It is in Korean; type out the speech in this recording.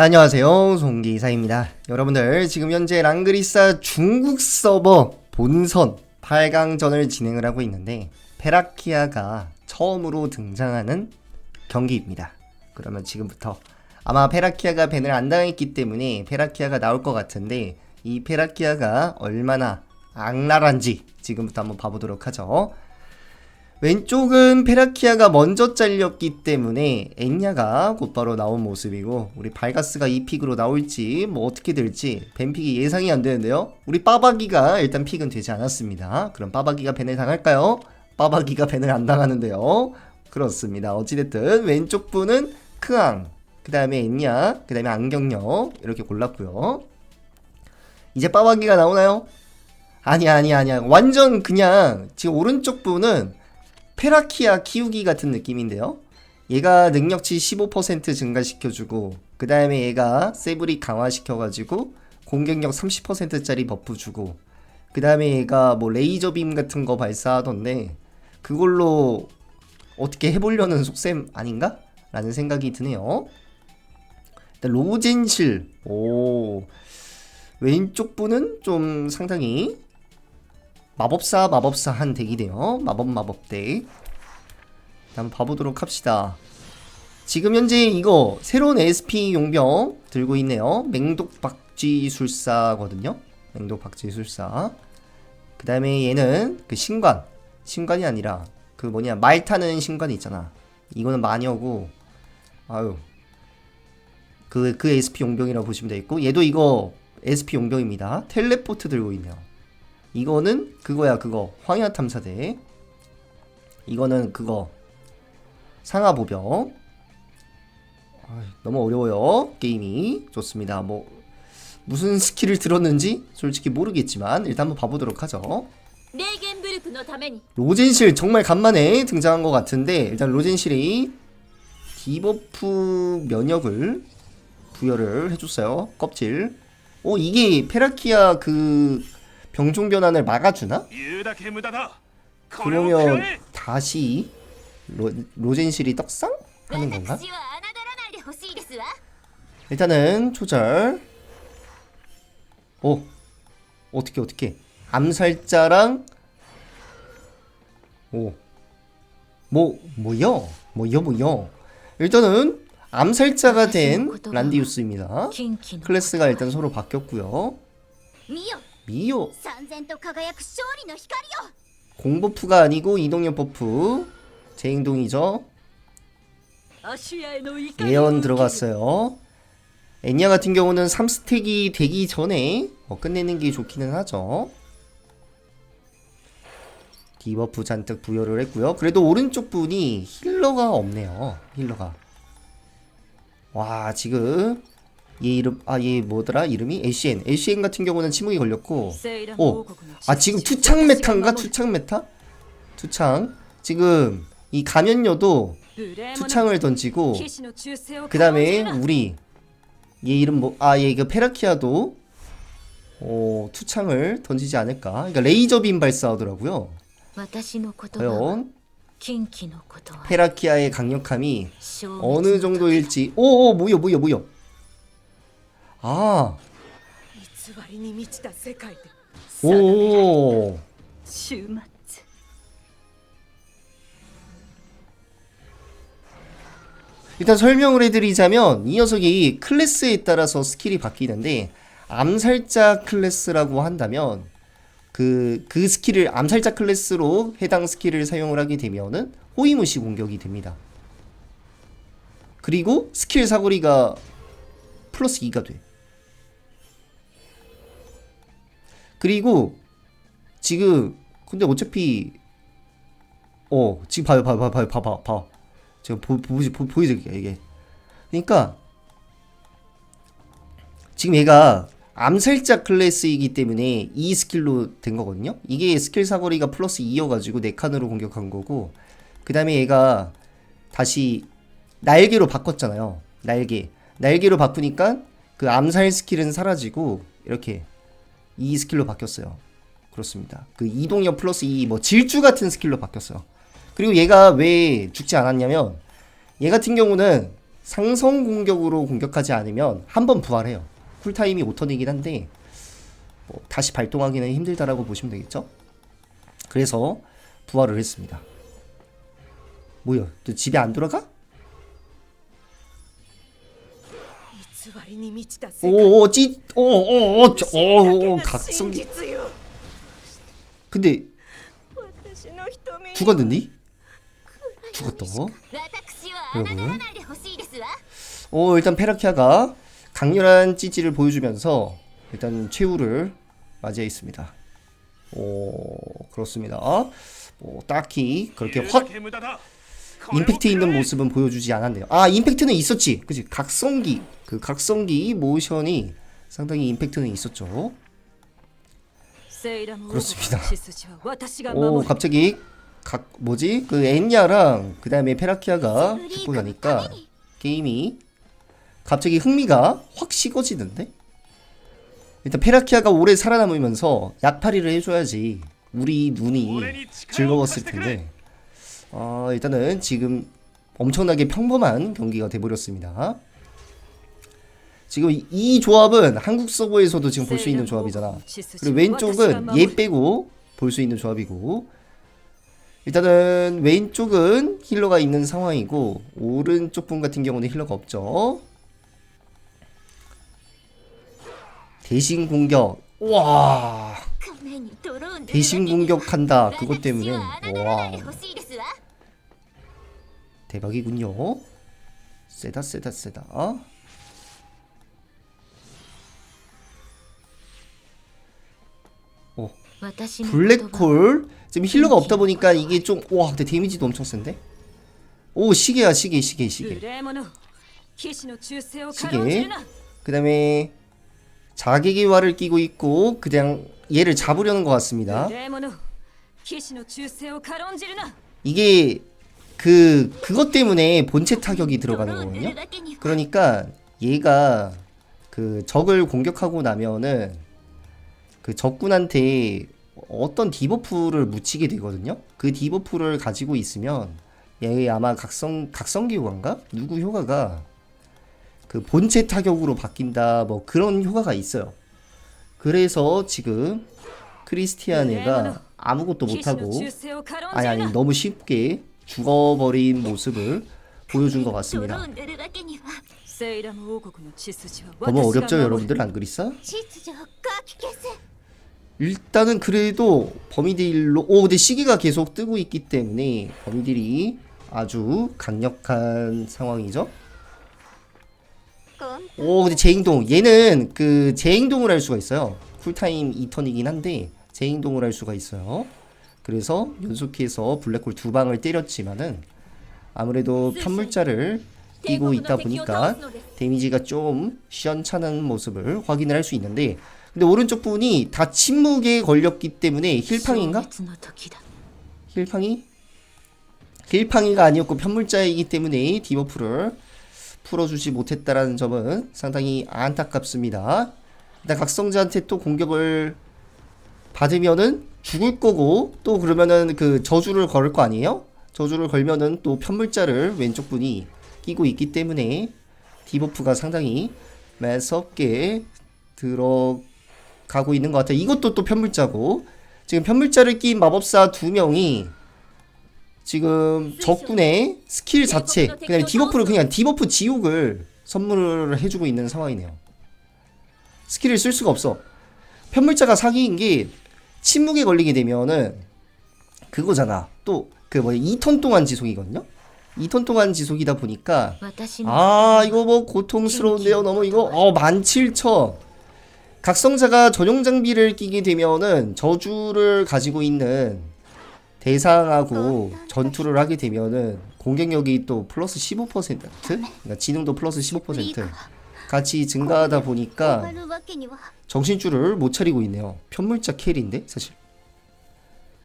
자, 안녕하세요. 송기사입니다. 여러분들, 지금 현재 랑그리사 중국 서버 본선 8강전을 진행을 하고 있는데, 페라키아가 처음으로 등장하는 경기입니다. 그러면 지금부터 아마 페라키아가 밴을 안 당했기 때문에 페라키아가 나올 것 같은데, 이 페라키아가 얼마나 악랄한지 지금부터 한번 봐보도록 하죠. 왼쪽은 페라키아가 먼저 잘렸기 때문에 엔야가 곧바로 나온 모습이고 우리 발가스가 이 픽으로 나올지 뭐 어떻게 될지 벤 픽이 예상이 안 되는데요. 우리 빠바기가 일단 픽은 되지 않았습니다. 그럼 빠바기가 벤을 당할까요? 빠바기가 벤을 안 당하는데요. 그렇습니다. 어찌됐든 왼쪽 분은 크앙 그 다음에 엔야 그 다음에 안경녀 이렇게 골랐고요. 이제 빠바기가 나오나요? 아니야 아니야 아니야. 완전 그냥 지금 오른쪽 분은 페라키아 키우기 같은 느낌인데요. 얘가 능력치 15% 증가시켜주고 그 다음에 얘가 세브리 강화시켜가지고 공격력 30%짜리 버프 주고 그 다음에 얘가 뭐 레이저 빔 같은 거 발사하던데 그걸로 어떻게 해보려는 속셈 아닌가? 라는 생각이 드네요. 로젠실 오 왼쪽 분은 좀 상당히 마법사 마법사 한 덱이네요. 마법 마법 덱. 한번 봐보도록 합시다. 지금 현재 이거 새로운 SP 용병 들고 있네요. 맹독 박쥐 술사거든요. 맹독 박쥐 술사. 그 다음에 얘는 그 신관. 신관이 아니라 그 뭐냐 말 타는 신관이 있잖아. 이거는 마녀고. 아유. 그, 그 SP 용병이라고 보시면 되겠고 얘도 이거 SP 용병입니다. 텔레포트 들고 있네요 이거는 그거야 그거. 황야 탐사대. 이거는 그거. 상하보병. 너무 어려워요 게임이. 좋습니다. 뭐 무슨 스킬을 들었는지 솔직히 모르겠지만 일단 한번 봐보도록 하죠. 로젠실 정말 간만에 등장한 것 같은데 일단 로젠실이 디버프 면역을 부여를 해줬어요 껍질. 오 이게 페라키아 그 병종 변환을 막아주나? 그러면 다시 로, 로젠실이 떡상? 하는 건가? 일단은 조절 오 어떻게 어떻게 암살자랑 오 뭐, 뭐요? 뭐요 뭐요? 일단은 암살자가 된 란디우스입니다 클래스가 일단 서로 바뀌었고요 미요. 공버프가 아니고 이동력 버프. 제 행동이죠. 예언 들어갔어요. 엔야 같은 경우는 3스택이 되기 전에 어, 끝내는 게 좋기는 하죠. 디버프 잔뜩 부여를 했고요. 그래도 오른쪽 분이 힐러가 없네요. 힐러가. 와 지금 얘 이름 아 얘 뭐더라? 이름이? LCN LCN 같은 경우는 침묵이 걸렸고. 어아 지금 투창 메타인가? 투창 메타? 투창. 지금 이 가면녀도 투창을 던지고 그 다음에 우리 얘 이름 뭐아얘 이거 페라키아도 어 투창을 던지지 않을까? 그러니까 레이저 빔 발사하더라고요. 과연 페라키아의 강력함이 어느 정도일지. 오오 뭐여 뭐여 뭐여. 아 偽りに満ちた世界で 오. 終末 일단 설명을 해드리자면 이 녀석이 클래스에 따라서 스킬이 바뀌는데 암살자 클래스라고 한다면 그, 그 스킬을 암살자 클래스로 해당 스킬을 사용을 하게 되면은 호위무시 공격이 됩니다. 그리고 스킬 사거리가 플러스 2가 돼. 그리고 지금 근데 어차피 어 지금 봐요 봐요 봐요 봐요 봐봐 봐 지금 보, 보, 보, 보여드릴게요 이게. 그러니까 지금 얘가 암살자 클래스이기 때문에 이 스킬로 된 거거든요. 이게 스킬 사거리가 플러스 2여가지고 4칸으로 공격한 거고 그 다음에 얘가 다시 날개로 바꿨잖아요 날개. 날개로 바꾸니까 그 암살 스킬은 사라지고 이렇게 이 스킬로 바뀌었어요 그렇습니다 그 이동력 플러스 2뭐 질주 같은 스킬로 바뀌었어요 그리고 얘가 왜 죽지 않았냐면 얘 같은 경우는 상성 공격으로 공격하지 않으면 한 번 부활해요. 쿨타임이 5턴이긴 한데 뭐 다시 발동하기는 힘들다라고 보시면 되겠죠. 그래서 부활을 했습니다. 뭐야? 너 집에 안 돌아가? 偽りに満ちた世界 오오 찌 오오오 だ 오 けが 각성 真実よ 근데 私の瞳に 죽었는디? 죽었다. 私は侮らないでほしいですわ 오 일단 페라키아가 강렬한 찌찌를 보여주면서 일단 최후를 맞이했습니다. 오 그렇습니다. 뭐 딱히 그렇게 확 言うだけ無駄だ 임팩트 있는 모습은 보여주지 않았네요. 아 임팩트는 있었지. 그지 각성기 그 각성기 모션이 상당히 임팩트는 있었죠. 그렇습니다. 오 갑자기 각 뭐지 그 엔야랑 그 다음에 페라키아가 죽고 나니까 게임이 갑자기 흥미가 확 식어지는데 일단 페라키아가 오래 살아남으면서 약팔이를 해줘야지 우리 눈이 즐거웠을 텐데 어, 일단은 지금 엄청나게 평범한 경기가 돼버렸습니다. 지금 이, 조합은 한국 서버에서도 지금 볼 수 있는 조합이잖아. 그리고 왼쪽은 얘 빼고 볼 수 있는 조합이고 일단은 왼쪽은 힐러가 있는 상황이고 오른쪽 분 같은 경우는 힐러가 없죠. 대신 공격. 와. 대신 공격한다. 그것 때문에. 와. 대박이군요. 세다 세다 세다. 오. 블랙홀 지금 힐러가 없다 보니까 이게 좀와 근데 데미지도 엄청 센데. 오 시계야 시계 시계 시계. 시계. 그다음에 자기기와를 끼고 있고 그냥 얘를 잡으려는 것 같습니다. 이게 그 그것 때문에 본체 타격이 들어가는 거거든요. 그러니까 얘가 그 적을 공격하고 나면은 그 적군한테 어떤 디버프를 묻히게 되거든요. 그 디버프를 가지고 있으면 얘 아마 각성 각성기 효과인가 누구 효과가 그 본체 타격으로 바뀐다 뭐 그런 효과가 있어요. 그래서 지금 크리스티아네가 아무것도 못하고 아니 아니 너무 쉽게 죽어버린 모습을 보여준 것 같습니다. 너무 어렵죠 여러분들 안 그리싸? 일단은 그래도 범위딜로 오 근데 시기가 계속 뜨고 있기 때문에 범위딜이 아주 강력한 상황이죠. 오 근데 재행동 얘는 그 재행동을 할 수가 있어요. 쿨타임 2턴이긴 한데 재행동을 할 수가 있어요. 그래서 연속해서 블랙홀 두 방을 때렸지만은 아무래도 편물자를 끼고 있다 보니까 데미지가 좀 시원찮은 모습을 확인을 할 수 있는데 근데 오른쪽 부분이 다 침묵에 걸렸기 때문에 힐팡인가? 힐팡이? 힐팡이가 아니었고 편물자이기 때문에 디버프를 풀어주지 못했다라는 점은 상당히 안타깝습니다. 일단 각성자한테 또 공격을 받으면은 죽을 거고 또 그러면은 그 저주를 걸을 거 아니에요? 저주를 걸면은 또 편물자를 왼쪽 분이 끼고 있기 때문에 디버프가 상당히 매섭게 들어가고 있는 것 같아요. 이것도 또 편물자고 지금 편물자를 낀 마법사 두 명이 지금 적군의 스킬 자체 그냥 디버프를 그냥 디버프 지옥을 선물을 해주고 있는 상황이네요. 스킬을 쓸 수가 없어. 편물자가 사기인 게 침묵에 걸리게 되면은 그거잖아. 또 그 뭐야 2턴 동안 지속이거든요. 2턴 동안 지속이다 보니까 아 이거 뭐 고통스러운데요. 너무 이거 어 17,000 각성자가 전용 장비를 끼게 되면은 저주를 가지고 있는 대상하고 전투를 하게 되면은 공격력이 또 플러스 15% 그러니까 지능도 플러스 15% 같이 증가하다 보니까 어, 네. 정신줄을 못 차리고 있네요. 편물자 캐리인데 사실.